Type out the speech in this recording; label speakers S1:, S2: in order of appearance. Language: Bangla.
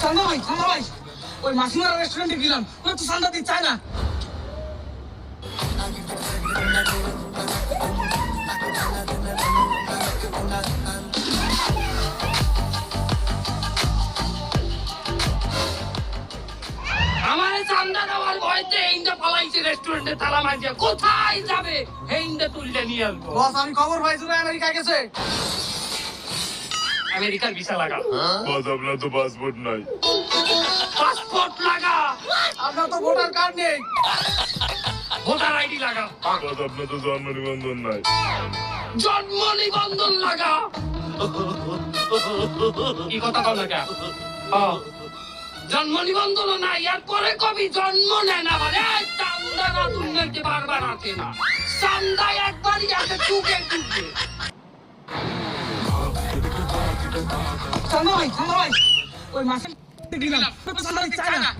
S1: চান্দা ভাই চান্দা ভাই ওই মাসিমারা রেস্টুরেন্টে গেলাম। ওরা তো চান্দা দিতে চায় না
S2: আমার চান্দা দেওয়ার ভয়তে এইটা পালাইছে রেস্টুরেন্টে তালা মারিয়ে কোথায় যাবে? এইটা তুললে নিয়ে আসব।
S1: বস আমি খবর পাইছি ওরা আমেরিকায় গেছে।
S2: আমেরিকার ভিসা লাগা।
S3: বস আপনার তো পাসপোর্ট নাই।
S2: পাসপোর্ট লাগা।
S1: আপনার তো ভোটার কার্ড নেই।
S2: ভোটার আইডি লাগা।
S3: বস আপনার তো জন্ম নিবন্ধন নাই।
S2: জন্ম নিবন্ধন লাগা। কি কথা কল লাগা জন্ম নিবন্ধন নাই আর পরে কবি জন্ম নেয় না মানে চান্দা না তুলতে বারবার আসে না। চান্দা একবারই আসে টুকে টুকে
S1: চান্দা ভাই চান্দা ভাই। ওই মাসিমারা গেলাম ওরা তো চান্দা দিতে চায় না